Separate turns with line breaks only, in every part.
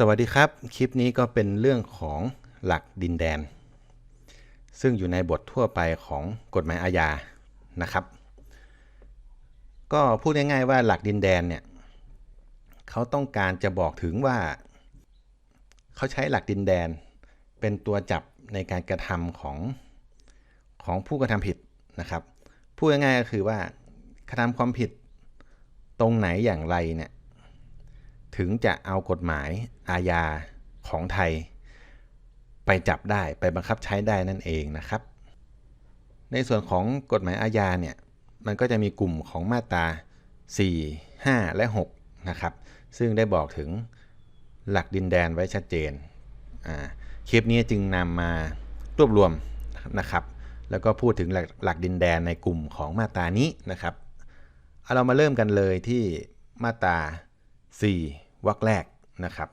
สวัสดีครับ คลิปนี้ก็เป็นเรื่องของหลักดินแดน ซึ่งอยู่ในบททั่วไปของกฎหมายอาญานะครับ ก็พูดง่ายๆว่าหลักดินแดนเนี่ยเขาต้องการจะบอกถึงว่าเขาใช้หลักดินแดน เป็นตัวจับในการกระทำของของผู้กระทำผิดนะครับพูดง่ายๆก็คือว่ากระทำความผิดตรงไหนอย่างไรเนี่ยถึงจะเอากฎหมาย อาญาของไทย ไปจับได้ไปบังคับใช้ได้นั่นเองนะครับ ในส่วนของกฎหมายอาญาเนี่ยมันก็จะมีกลุ่มของมาตรา 4 5 และ 6 นะครับ ซึ่งได้บอกถึงหลักดินแดนไว้ชัดเจน คลิปนี้จึงนำมารวบรวมนะครับ แล้วก็พูดถึงหลักหลักดินแดนในกลุ่มของมาตรานี้นะครับเอาเรามาเริ่มกันเลยที่มาตรา 4วรรคแรกนะครับ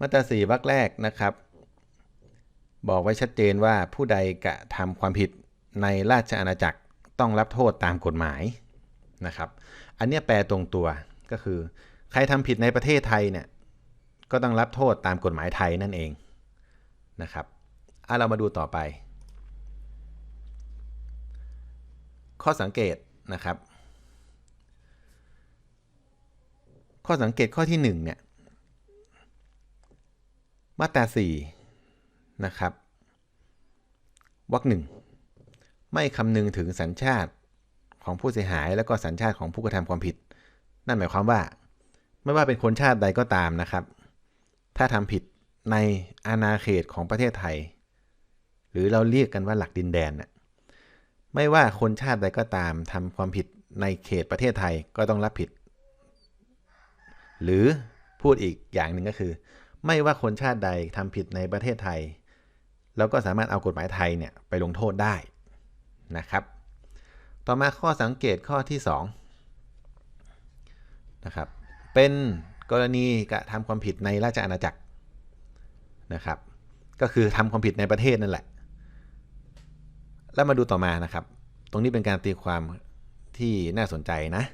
มาตรา4วรรคแรกนะครับ บอกไว้ชัดเจนว่าผู้ใดกระทำความผิดในราชอาณาจักรต้องรับโทษตามกฎหมายนะครับ อันนี้แปลตรงตัวก็คือ ใครทำผิดในประเทศไทยเนี่ยก็ต้องรับโทษตามกฎหมายไทยนั่นเองนะครับเอาเรามาดูต่อไป ข้อสังเกตนะครับ ข้อสังเกตข้อที่1เนี่ย มาตรา4นะครับวรรคหนึ่งไม่คำนึงถึงสัญชาติของผู้เสียหาย แล้วก็สัญชาติของผู้กระทำความผิด นั่นหมายความว่า ไม่ว่าเป็นคนชาติใดก็ตามนะครับ ถ้าทำผิดในอาณาเขตของประเทศไทย หรือเราเรียกกันว่าหลักดินแดนน่ะไม่ว่าคนชาติใดก็ตามทำความผิดในเขตประเทศไทยก็ต้องรับผิด หรือพูดอีกอย่างหนึ่งก็คือ ไม่ว่าคนชาติใดทำผิดในประเทศไทยเราก็สามารถเอากฎหมายไทยเนี่ยไปลงโทษได้นะครับ ต่อมาข้อสังเกตข้อที่2นะครับเป็นกรณีกระทำความผิดในราชอาณาจักรนะครับ ก็คือทำความผิดในประเทศนั่นแหละ แล้วมาดูต่อมานะครับ ตรงนี้เป็นการตีความที่น่าสนใจนะ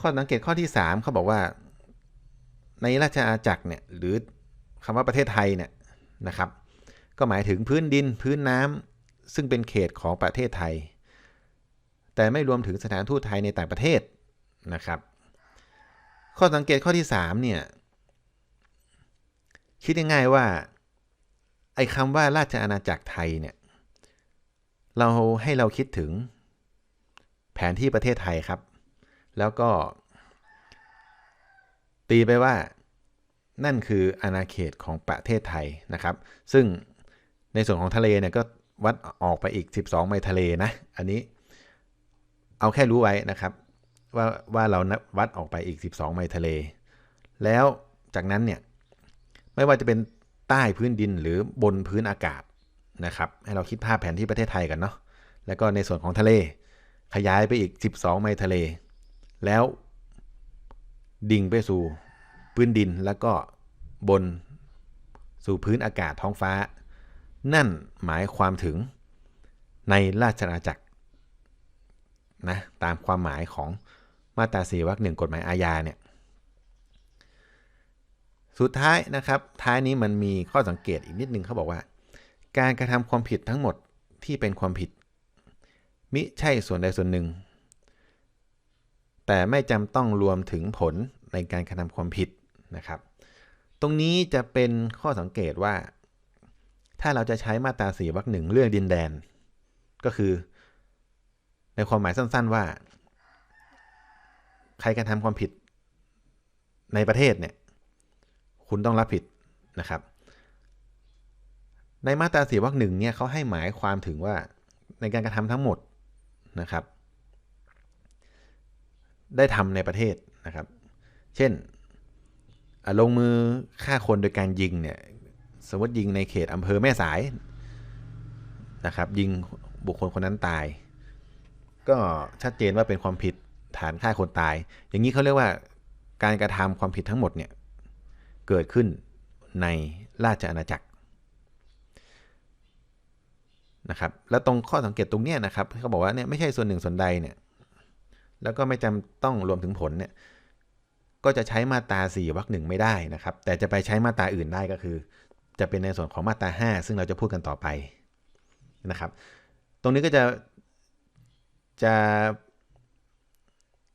ข้อสังเกตข้อที่ 3เขาบอกว่า ในราชอาณาจักรเนี่ยหรือคำว่าประเทศไทยเนี่ยนะครับ ก็หมายถึงพื้นดินพื้นน้ำซึ่งเป็นเขตของประเทศไทย แต่ไม่รวมถึงสถานทูตไทยในต่างประเทศนะครับ ข้อสังเกตข้อที่3เนี่ยคิดง่ายๆว่าไอ้คำว่าราชอาณาจักรไทยเนี่ยเราให้เราคิดถึงแผนที่ประเทศไทยครับ แล้วก็ ตีไปว่านั่นคืออาณาเขตของประเทศไทยนะครับ ซึ่งในส่วนของทะเลเนี่ยก็วัดออกไปอีก 12 ไมล์ทะเลนะ อันนี้เอาแค่รู้ไว้นะครับ ว่าว่าเราวัดออกไปอีก 12 ไมล์ทะเล แล้วจากนั้นเนี่ยไม่ว่าจะเป็นใต้พื้นดินหรือบนพื้นอากาศนะครับ ให้เราคิดภาพแผนที่ประเทศไทยกันเนาะแล้วก็ในส่วนของทะเล ขยายไปอีก 12 ไมล์ทะเล แล้ว ดิ่งไปสู่พื้นดินแล้วก็บนสู่พื้นอากาศท้องฟ้า นั่นหมายความถึงในราชอาณาจักรนะตามความหมายของมาตราสี่วรรคหนึ่งกฎหมายอาญาเนี่ยสุดท้ายนะครับ ท้ายนี้มันมีข้อสังเกตอีกนิดนึงเขาบอกว่า การกระทำความผิดทั้งหมดที่เป็นความผิด มิใช่ส่วนใดส่วนหนึ่ง แต่ไม่จำต้องรวมถึงผล ในการกระทำความผิดนะครับ ตรงนี้จะเป็นข้อสังเกตว่า ถ้าเราจะใช้มาตราสี่วรรคหนึ่งเรื่องดินแดน ก็คือ ในความหมายสั้น ๆว่า ใครกระทำความผิดในประเทศเนี่ย คุณต้องรับผิดนะครับ ในมาตราสี่วรรคหนึ่งเนี่ยเขาให้หมายความถึงว่าในการกระทำทั้งหมดนะครับ ได้ทำในประเทศนะครับ เช่นลงมือฆ่าคนโดยการยิงเนี่ยสมมติยิงในเขตอำเภอแม่สายนะครับ ยิงบุคคลคนนั้นตาย ก็ชัดเจนว่าเป็นความผิดฐานฆ่าคนตาย อย่างนี้เขาเรียกว่าการกระทำความผิดทั้งหมดเนี่ยเกิดขึ้นในราชอาณาจักรนะครับ แล้วตรงข้อสังเกตตรงเนี้ยนะครับเขาบอกว่าเนี่ยไม่ใช่ส่วนหนึ่งส่วนใดเนี่ยแล้วก็ไม่จำต้องรวมถึงผลเนี่ย ก็จะใช้มาตรา4วรรคหนึ่งไม่ได้นะครับ แต่จะไปใช้มาตราอื่นได้ก็คือ จะเป็นในส่วนของมาตรา 5 ซึ่งเราจะพูดกันต่อไปนะครับ ตรงนี้ก็จะจะ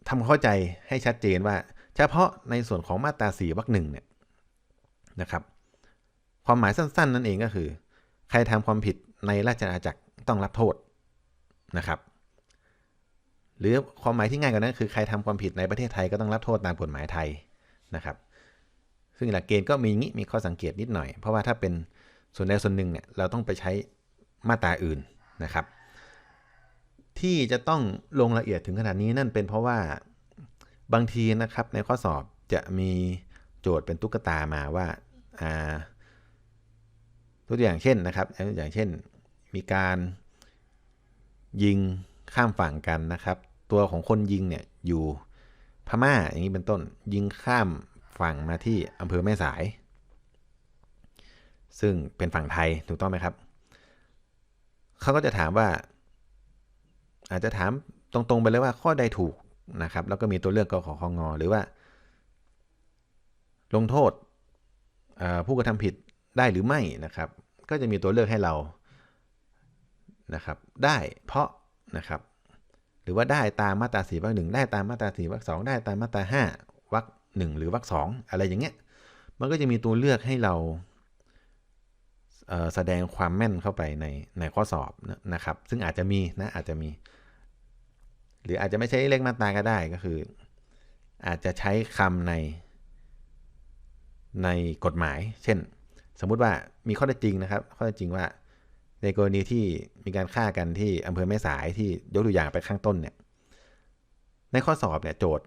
ทำเข้าใจให้ชัดเจนว่า เฉพาะในส่วนของมาตรา4วรรคหนึ่งเนี่ยนะครับ ความหมายสั้น ๆ นั่นเองก็คือ ใครทำความผิดในราชอาณาจักรต้องรับโทษนะครับ หรือความหมายที่ง่ายกว่านั้นคือใครทำความผิดในประเทศไทยก็ต้องรับโทษตามกฎหมายไทยนะครับ ซึ่งหลักเกณฑ์ก็มีงี้มีข้อสังเกตนิดหน่อย เพราะว่าถ้าเป็นส่วนใดส่วนหนึ่งเนี่ยเราต้องไปใช้มาตราอื่นนะครับ ที่จะต้องลงละเอียดถึงขนาดนี้นั่นเป็นเพราะว่าบางทีนะครับในข้อสอบจะมีโจทย์เป็นตุ๊กตามาว่าอ่าตัวอย่างเช่นนะครับอย่างเช่นมีการยิงข้ามฝั่งกันนะครับ ตัวของคนยิงเนี่ยอยู่พม่าอย่างนี้เป็นต้นยิงข้ามฝั่งมาที่อำเภอแม่สาย ซึ่งเป็นฝั่งไทยถูกต้องไหมครับเขาก็จะถามว่า อาจจะถามตรงๆไปเลยว่าข้อใดถูกนะครับ แล้วก็มีตัวเลือกกขอของอหรือว่า ลงโทษผู้กระทำผิดได้หรือไม่นะครับ ก็จะมีตัวเลือกให้เรานะครับ ได้เพราะนะครับ รือว่าได้ตามมาตราสี่วรรคหนึ่งได้ตามมาตราสี่วรรคสองได้ตามมาตราห้าวรรคหนึ่งหรือวรรคสองอะไรอย่างเงี้ยมันก็จะมีตัวเลือกให้เราแสดงความแม่นเข้าไปในในข้อสอบนะครับ ซึ่งอาจจะมีนะอาจจะมี หรืออาจจะไม่ใช่เลขมาตราก็ได้ก็คือ อาจจะใช้คำในในกฎหมาย เช่น สมมุติว่ามีข้อเท็จริงนะครับ ข้อเท็จจริงว่า ในกรณีที่มีการฆ่ากันที่อำเภอแม่สายที่ยกตัวอย่างไปข้างต้นเนี่ย ในข้อสอบเนี่ยโจทย์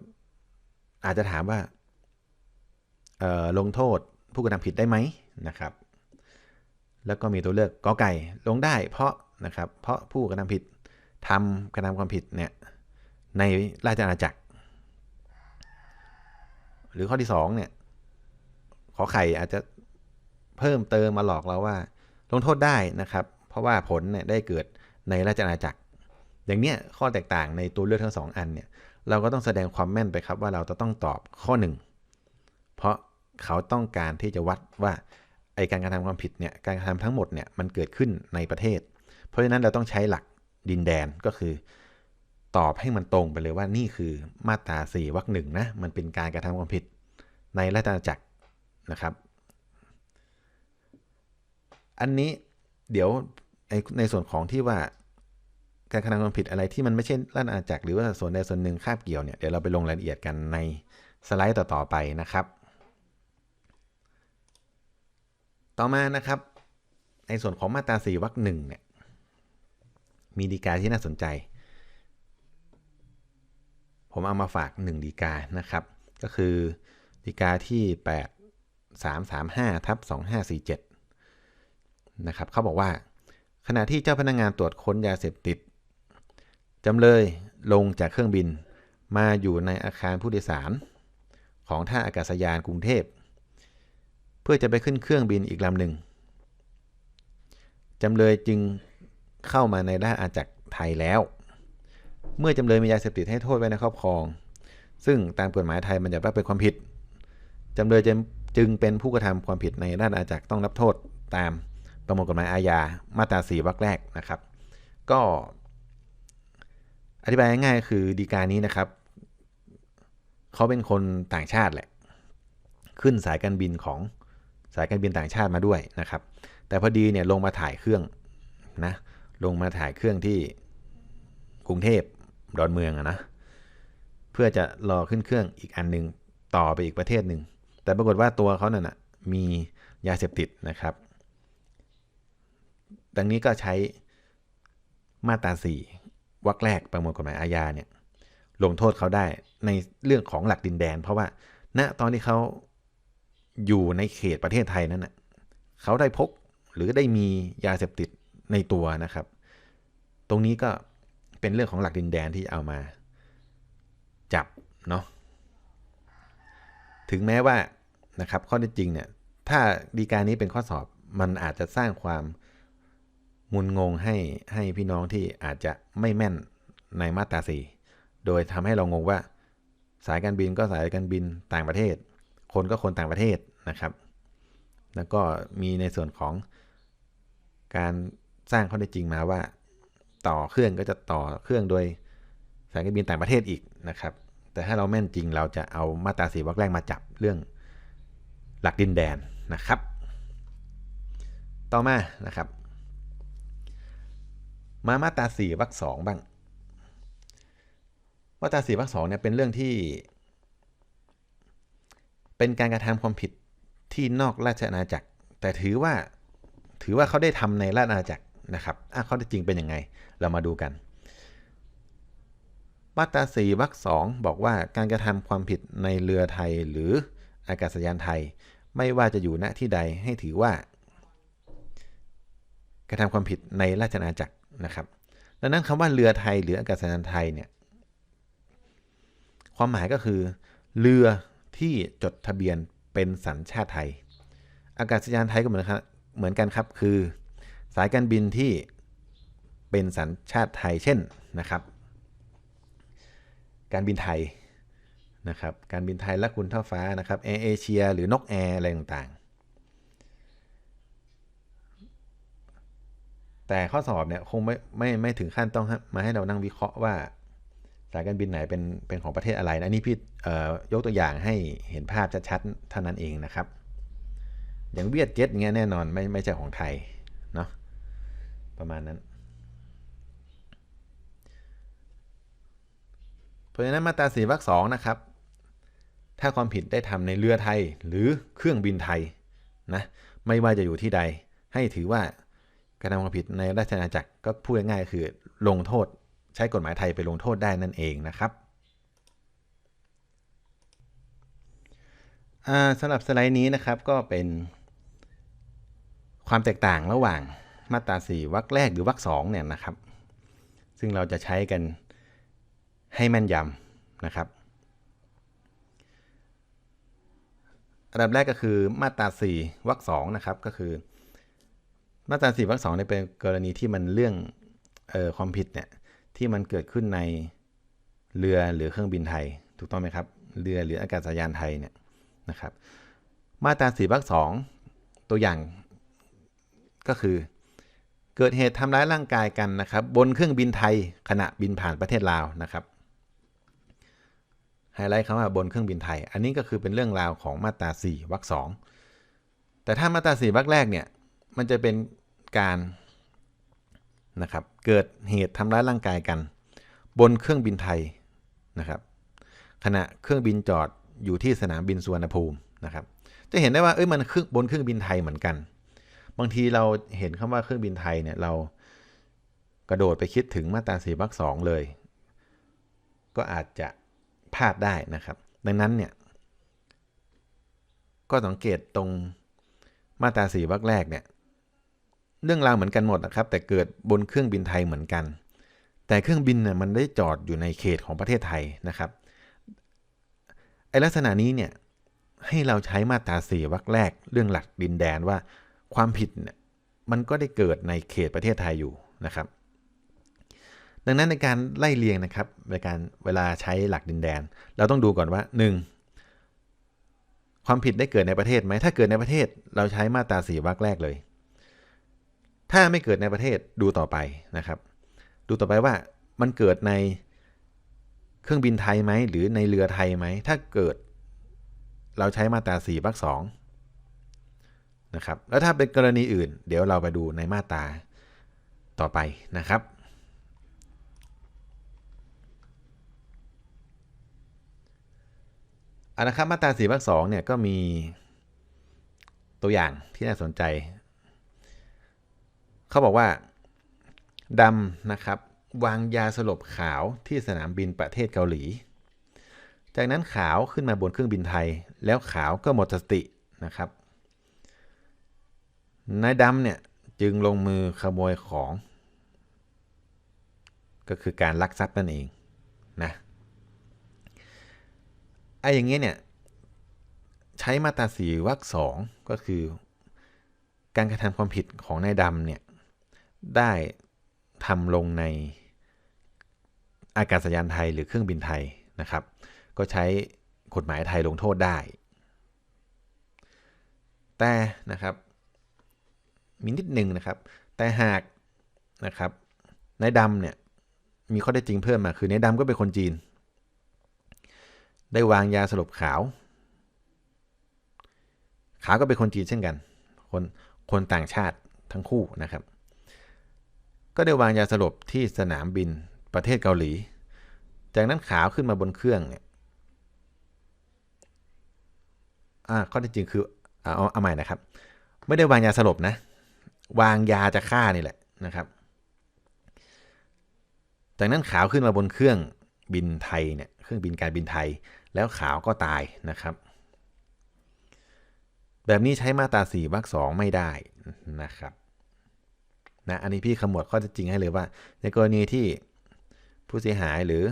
อาจจะถามว่าลงโทษผู้กระทำผิดได้ไหมนะครับ แล้วก็มีตัวเลือกกอไก่ลงได้เพราะนะครับ เพราะผู้กระทำผิดทำกระทำความผิดเนี่ยในราชอาณาจักร หรือข้อที่2เนี่ยขอไข่อาจจะเพิ่มเติมมาหลอกเราว่า ลงโทษได้นะครับ เพราะว่าผลเนี่ยได้เกิดในราชอาณาจักร อย่างเนี้ยข้อแตกต่างในตัวเลือกทั้งสองอันเนี่ยเราก็ต้องแสดงความแม่นไปครับว่าเราจะต้องตอบข้อ 1 เพราะเขาต้องการที่จะวัดว่าไอการกระทำความผิดเนี่ยการกระทำทั้งหมดเนี่ยมันเกิดขึ้นในประเทศ เพราะฉะนั้นเราต้องใช้หลักดินแดนก็คือ ตอบให้มันตรงไปเลยว่านี่คือมาตรา4วรรคหนึ่งนะมันเป็นการกระทำความผิดในราชอาณาจักรนะครับ อันนี้เดี๋ยว ในส่วนของที่ว่าการกระทำความผิดอะไรที่มันไม่ใช่ราชอาณาจักรหรือว่าส่วนใดส่วนหนึ่งคาบเกี่ยวเนี่ยเดี๋ยวเราไปลงรายละเอียดกันในสไลด์ต่อๆไปนะครับ ต่อมานะครับ ในส่วนของมาตราสีวรรคหนึ่งเนี่ยมีดีกาที่น่าสนใจ ผมเอามาฝาก 1 ดีกานะครับ ก็คือดีกาที่ 8 3 3 5ทับ2547 นะครับเขาบอกว่า ขณะที่เจ้าพนักงงานตรวจค้นยาเสพติดจำเลยลงจากเครื่องบินมาอยู่ในอาคารผู้โดยสาร ของท่าอากาศยานกรุงเทพ เพื่อจะไปขึ้นเครื่องบินอีกลำหนึ่งจำเลยจึงเข้ามาในราชอาณาจักรไทยแล้ว เมื่อจำเลยมียาเสพติดให้โทษไว้ในครอบครอง ซึ่งตามกฎหมายไทยมันจะว่าเป็นความผิดจำเลยจึงเป็นผู้กระทำความผิดในราชอาณาจักรต้องรับโทษตาม ประมวลกฎหมายอาญามาตราสีวรรคแรกนะครับ ก็ อธิบายง่ายๆคือดีการนี้นะครับเขาเป็นคนต่างชาติแหละ ขึ้นสายการบินของสายการบินต่างชาติมาด้วยนะครับ แต่พอดีเนี่ยลงมาถ่ายเครื่องนะลงมาถ่ายเครื่องที่กรุงเทพดอนเมืองอะนะเพื่อจะรอขึ้นเครื่องอีกอันนึง ต่อไปอีกประเทศหนึ่งแต่ปรากฏว่าตัวเขานั่นนะมียาเสพติดนะครับ ดังนี้ก็ใช้มาตราสี่วรรคแรกประมวลกฎหมายอาญาเนี่ยลงโทษเขาได้ในเรื่องของหลักดินแดน เพราะว่าณตอนที่เขาอยู่ในเขตประเทศไทยนั้นนะเขาได้พกหรือได้มียาเสพติดในตัวนะครับ ตรงนี้ก็เป็นเรื่องของหลักดินแดนที่เอามาจับเนาะถึงแม้ว่านะครับข้อเท็จจริงเนี่ยถ้าดีการนี้เป็นข้อสอบมันอาจจะสร้างความ งุนงงให้ให้พี่น้องที่อาจจะไม่แม่นในมาตราสีโดยทำให้เรางงว่า สายการบินก็สายการบินต่างประเทศ คนก็คนต่างประเทศนะครับ แล้วก็มีในส่วนของการสร้างข้อเท็จจริงมาว่า ต่อเครื่องก็จะต่อเครื่องโดยสายการบินต่างประเทศอีกนะครับ แต่ถ้าเราแม่นจริงเราจะเอามาตราสีวรรคแรกมาจับเรื่องหลักดินแดนนะครับ ต่อมานะครับ มามาตราสี่วรรคสองบ้างมาตราสี่วรรคสองเนี่ยเป็นเรื่องที่ เป็นการกระทำความผิดที่นอกราชอาณาจักร แต่ถือว่าถือว่าเขาได้ทำในราชอาณาจักรนะครับอะเขาจริงเป็นยังไง เรามาดูกันมาตราสี่วรรคสองบอกว่าการกระทำความผิดในเรือไทยหรืออากาศยานไทย ไม่ว่าจะอยู่ณที่ใดให้ถือว่า กระทำความผิดในราชอาณาจักร นะครับ ดังนั้นคำว่าเรือไทยหรืออากาศยานไทยเนี่ยความหมายก็คือ เรือที่จดทะเบียนเป็นสัญชาติไทย อากาศยานไทยก็เหมือนครับเหมือนกันครับ คือ สายการบินที่เป็นสัญชาติไทยเช่นนะครับ การบินไทยนะครับ การบินไทยและคุณเท่าฟ้านะครับแอร์เอเชียหรือนกแอร์อะไรต่างๆ แต่ข้อสอบเนี่ยคงไม่ไม่ไม่ถึงขั้นต้องมาให้เรานั่งวิเคราะห์ว่าสายการบินไหนเป็นเป็นของประเทศอะไรนะนี่พี่ยกตัวอย่างให้เห็นภาพชัดๆเท่านั้นเองนะครับ อย่างเวียดเจ็ตเงี้ยแน่นอนไม่ไม่ใช่ของไทยเนาะประมาณนั้น เพราะฉะนั้นมาตราสี่วรรคสองนะครับ ถ้าความผิดได้ทำในเรือไทยหรือเครื่องบินไทยนะไม่ว่าจะอยู่ที่ใด ให้ถือว่า การทำความผิดในราชอาณาจักรก็พูดง่ายๆคือลงโทษใช้กฎหมายไทยไปลงโทษได้นั่นเองนะครับสำหรับสไลด์นี้นะครับก็เป็นความแตกต่างระหว่างมาตรา 4วรรคแรกหรือวรรคสองเนี่ยนะครับ ซึ่งเราจะใช้กันให้แม่นยำนะครับ อันดับแรกก็คือมาตรา 4วรรคสองนะครับก็คือ มาตรา4วรรคสองเนี่ยเป็นกรณีที่มันเรื่องออความผิดเนี่ยที่มันเกิดขึ้นในเรือหรือเครื่องบินไทย ถูกต้องไหมครับ เรือหรืออากาศยานไทยเนี่ยนะครับ มาตรา4วรรคสองตัวอย่างก็คือ เกิดเหตุทำร้ายร่างกายกันนะครับ บนเครื่องบินไทยขณะบินผ่านประเทศลาวนะครับไฮไลท์คำว่าบนเครื่องบินไทย อันนี้ก็คือเป็นเรื่องราวของมาตรา4วรรคสองแต่ถ้ามาตรา4วรรคแรกเนี่ย มันจะเป็นการนะครับเกิดเหตุทำร้ายร่างกายกัน บนเครื่องบินไทยนะครับ ขณะเครื่องบินจอดอยู่ที่สนามบินสุวรรณภูมินะครับ จะเห็นได้ว่าเอ้ยมันเครื่องบนเครื่องบินไทยเหมือนกัน บางทีเราเห็นคำว่าเครื่องบินไทยเนี่ยเรากระโดดไปคิดถึงมาตราสี่วรรคสองเลย ก็อาจจะพลาดได้นะครับ ดังนั้นเนี่ย ก็สังเกตตรงมาตราสี่วรรคแรกเนี่ย เรื่องราวเหมือนกันหมดนะครับ แต่เกิดบนเครื่องบินไทยเหมือนกัน แต่เครื่องบินเนี่ยมันได้จอดอยู่ในเขตของประเทศไทยนะครับไอลักษณะนี้เนี่ยให้เราใช้มาตราสี่วรรคแรกเรื่องหลักดินแดนว่าความผิดเนี่ยมันก็ได้เกิดในเขตประเทศไทยอยู่นะครับ ดังนั้นในการไล่เรียงนะครับในการเวลาใช้หลักดินแดน เราต้องดูก่อนว่า 1. ความผิดได้เกิดในประเทศไหมถ้าเกิดในประเทศเราใช้มาตราสี่วรรคแรกเลย ถ้าไม่เกิดในประเทศดูต่อไปนะครับ ดูต่อไปว่ามันเกิดในเครื่องบินไทยไหมหรือในเรือไทยไหม ถ้าเกิดเราใช้มาตรา4วรรคสองนะครับแล้วถ้าเป็นกรณีอื่น เดี๋ยวเราไปดูในมาตราต่อไปนะครับอันนะครับมาตรา4วรรคสองเนี่ยก็มีตัวอย่างที่น่าสนใจ เขาบอกว่าดำนะครับ วางยาสลบขาวที่สนามบินประเทศเกาหลี จากนั้นขาวขึ้นมาบนเครื่องบินไทย แล้วขาวก็หมดสตินะครับนายดำเนี่ยจึงลงมือขโมยของ ก็คือการลักทรัพย์นั่นเองนะไอ้อย่างเงี้ยเนี่ยใช้มาตราสีวรรคสองก็คือ การกระทำความผิดของนายดำเนี่ย ได้ทำลงในอากาศยานไทยหรือเครื่องบินไทยนะครับ ก็ใช้กฎหมายไทยลงโทษได้ แต่นะครับมีนิดหนึ่งนะครับ แต่หากนะครับนายดำเนี่ยมีข้อได้จริงเพิ่มมาคือนายดำก็เป็นคนจีน ได้วางยาสลบขาว ขาวก็เป็นคนจีนเช่นกัน คนคนต่างชาติทั้งคู่นะครับ ก็ได้วางยาสลบที่สนามบินประเทศเกาหลี จากนั้นขาวขึ้นมาบนเครื่องเนี่ยอ่าข้อเท็จจริงคือเอาเอาเอาใหม่นะครับ ไม่ได้วางยาสลบนะ วางยาจะฆ่านี่แหละนะครับ จากนั้นขาวขึ้นมาบนเครื่องบินไทยเนี่ยเครื่องบินการบินไทย แล้วขาวก็ตายนะครับ แบบนี้ใช้มาตรา4วรรคสองไม่ได้นะครับ นะอันนี้พี่ขมวดข้อเท็จจริงให้เลยว่า ในกรณีที่ผู้เสียหายหรือ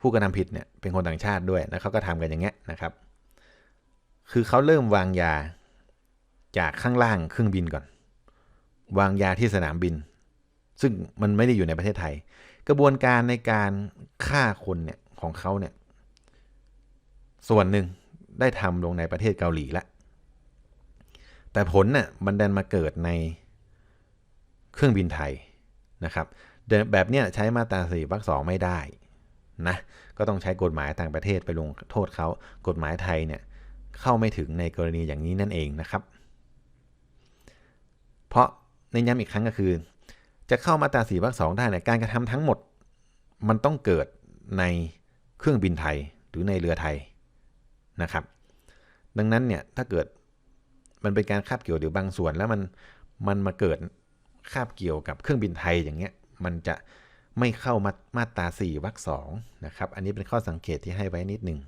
ผู้กระทำผิดเนี่ยเป็นคนต่างชาติด้วยแล้วเขาก็ทำกันอย่างเงี้ยนะครับ คือเขาเริ่มวางยาจากข้างล่างเครื่องบินก่อน วางยาที่สนามบิน ซึ่งมันไม่ได้อยู่ในประเทศไทย กระบวนการในการฆ่าคนเนี่ยของเขาเนี่ยส่วนหนึ่งได้ทำลงในประเทศเกาหลีแล้ว แต่ผลน่ะมันดันมาเกิดในเครื่องบินไทยนะครับแบบเนี้ยใช้มาตราสี่วรรคสองไม่ได้นะก็ต้องใช้กฎหมายต่างประเทศไปลงโทษเขากฎหมายไทยเนี่ยเข้าไม่ถึงในกรณีอย่างนี้นั่นเองนะครับ เพราะในนย้ำอีกครั้งก็คือ จะเข้ามาตราสี่วรรคสองได้เนี่ยการกระทำทั้งหมด มันต้องเกิดในเครื่องบินไทยหรือในเรือไทยนะครับ ดังนั้นเนี่ยถ้าเกิด มันเป็นการคาบเกี่ยวหรือบางส่วนแล้วมันมันมาเกิดคาบเกี่ยวกับเครื่องบินไทยอย่างเงี้ยมันจะไม่เข้ามามาตรา4วรรคสองนะครับ อันนี้เป็นข้อสังเกตที่ให้ไว้นิดหนึ่ง